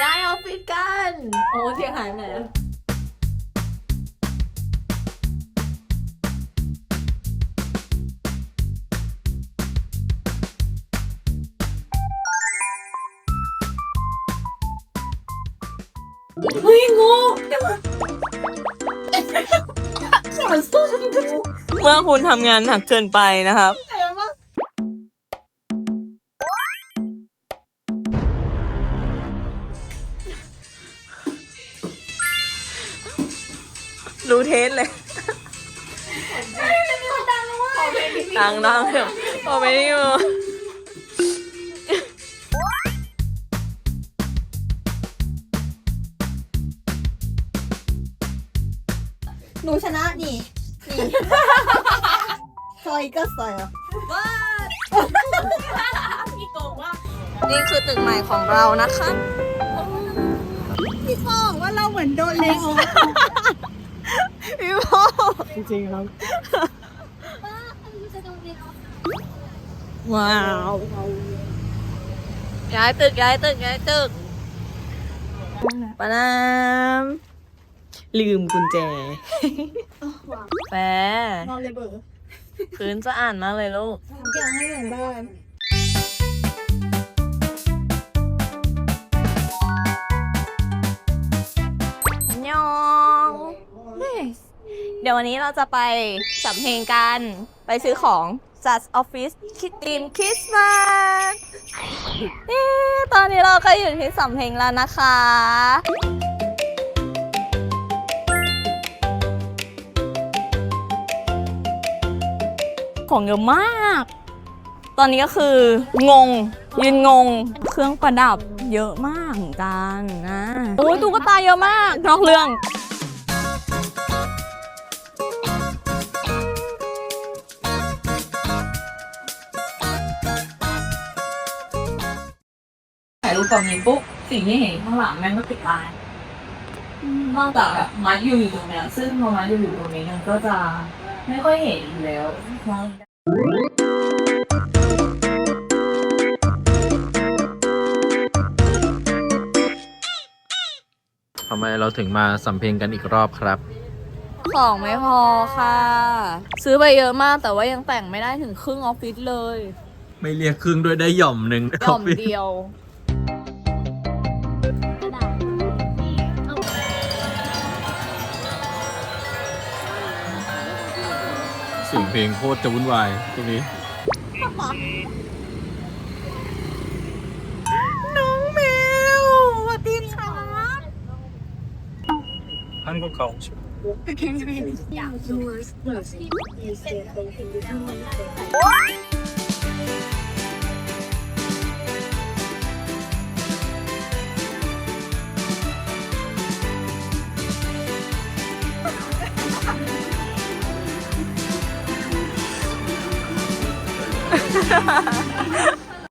ย้ายออฟฟิศกัน โอ้เสียงหายไปไหนอะเฮ้ยงูเดี๋ยวสอนสู้ฉันดูเมื่อคุณทำงานหนักเกินไปนะครับ รู้เทสเลยขอเพลงนี้ดังดังเถอะพอไม่ได้อยู่หนูชนะนี่นี่ซอยก็ซอยอะพี่โกงว่านี่คือตึกใหม่ของเรานะคะ พี่พ่อบอกว่าเราเหมือนโดนเลงออกพี่พ่อ จริงๆครับ ว้าวย้ายตึกย้ายตึกย้ายตึกปานามลืมกุญแจแปรนอนเลยเบอร์พื้นสะอาดมากเลยลูกทำอย่างให้เหมือนบ้าน ดี๋ยววันนี้เราจะไปสำเพ็งกัน ไปซื้อของ Just Office คิดทีมคริสต์มาสตอนนี้เราก็อยู่ที่สำเพ็งแล้วนะคะของเยอะมาก ตอนนี้ก็คืองง ยืนงง เครื่องประดับเยอะมากเหมือนกันนะโอ้ยตุ๊กตาเยอะมากนอกเรื่อง ถ่ายรูปตอนนี้ปุ๊บสิ่งที่เห็นข้างหลังแม่งก็ติดตายนอกจากแบบมาอยู่อยู่ตรงเนี้ยซึ่งพอมาอยู่อยู่ตรงนี้มันก็จะไม่ค่อยเห็นอยู่แล้วมองทำไมเราถึงมาสำเพ็งกันอีกรอบครับ ของไม่พอค่ะ ซื้อไปเยอะมากแต่ว่ายังแต่งไม่ได้ถึงครึ่งออฟฟิศเลย ไม่เรียกครึ่งด้วยได้หย่อมหนึ่งหย่อมเดียว สียงเพลงโคตรจะวุ่นวายตรงนี้ น้องแมวสวัสดีค่ะ 한국 가고น 어. อกดู Music is ย 哈哈哈哈哈。